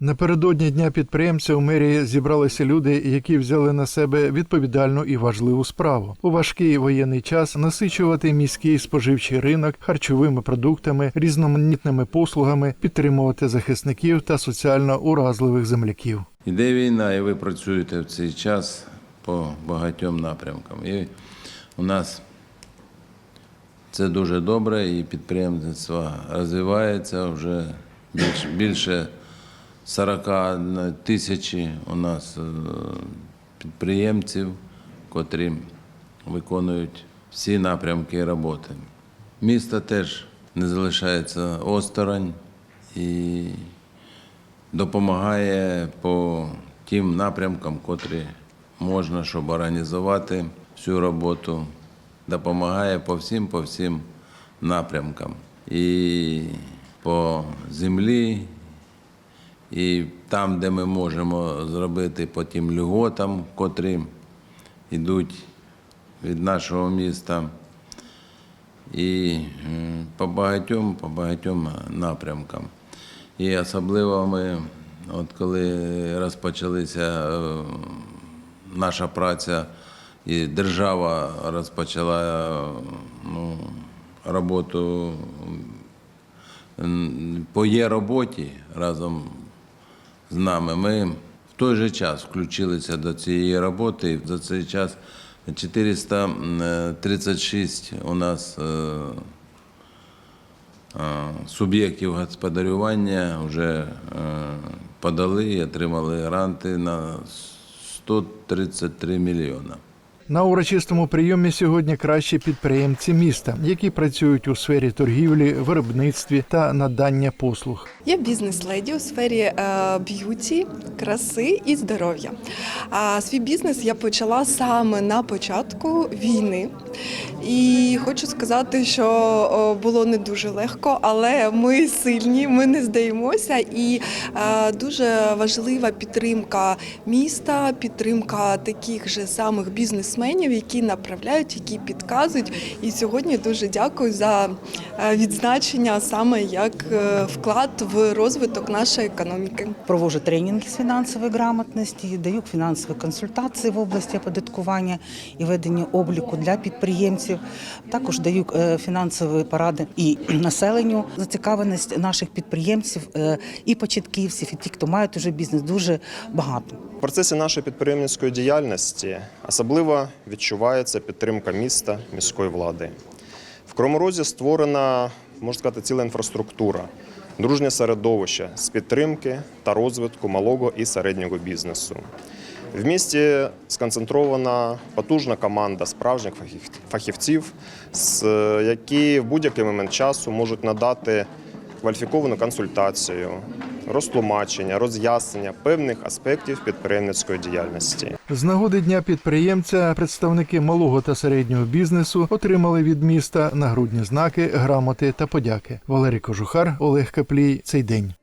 Напередодні дня підприємця у мерії зібралися люди, які взяли на себе відповідальну і важливу справу у важкий воєнний час насичувати міський споживчий ринок харчовими продуктами, різноманітними послугами, підтримувати захисників та соціально уразливих земляків. Іде війна, і ви працюєте в цей час по багатьом напрямкам. І у нас це дуже добре, і підприємництво розвивається вже більше, більше 41 тисячі у нас е, підприємців, котрі виконують всі напрямки роботи. Місто теж не залишається осторонь і допомагає по тим напрямкам, котрі можна, щоб організувати всю роботу. Допомагає по всім, по всім напрямкам. І по землі, і там, де ми можемо зробити по тим льготам, котрі йдуть від нашого міста. І по багатьом, по багатьом напрямкам. І особливо ми, от коли розпочалися е, наша праця, і держава розпочала е, ну, роботу по є роботі разом з нами. Ми в той же час включилися до цієї роботи. За цей час 436 у нас е, е, суб'єктів господарювання вже е, подали і отримали гранти на 133 мільйона. На урочистому прийомі сьогодні кращі підприємці міста, які працюють у сфері торгівлі, виробництві та надання послуг. Я бізнес-леді у сфері е, б'юті, краси і здоров'я. А свій бізнес я почала саме на початку війни. І хочу сказати, що було не дуже легко, але ми сильні, ми не здаємося. І е, дуже важлива підтримка міста, підтримка таких же самих бізнесменів, які направляють, які підказують. І сьогодні дуже дякую за е, відзначення саме як е, вклад в розвиток нашої економіки. Провожу тренінги з фінансової грамотності, даю фінансові консультації в області оподаткування і ведення обліку для підприємців. Також даю е, фінансові поради і населенню. Зацікавленість наших підприємців е, і початківців, і ті, хто мають уже бізнес, дуже багато. В процесі нашої підприємницької діяльності особливо відчувається підтримка міста, міської влади. В Кривому Розі створена, можна сказати, ціла інфраструктура, дружнє середовище з підтримки та розвитку малого і середнього бізнесу. В місті сконцентрована потужна команда справжніх фахів- фахівців, які в будь-який момент часу можуть надати кваліфіковану консультацію, розтлумачення, роз'яснення певних аспектів підприємницької діяльності. З нагоди дня підприємця представники малого та середнього бізнесу отримали від міста нагрудні знаки, грамоти та подяки. Валерій Кожухар, Олег Каплій. Цей день.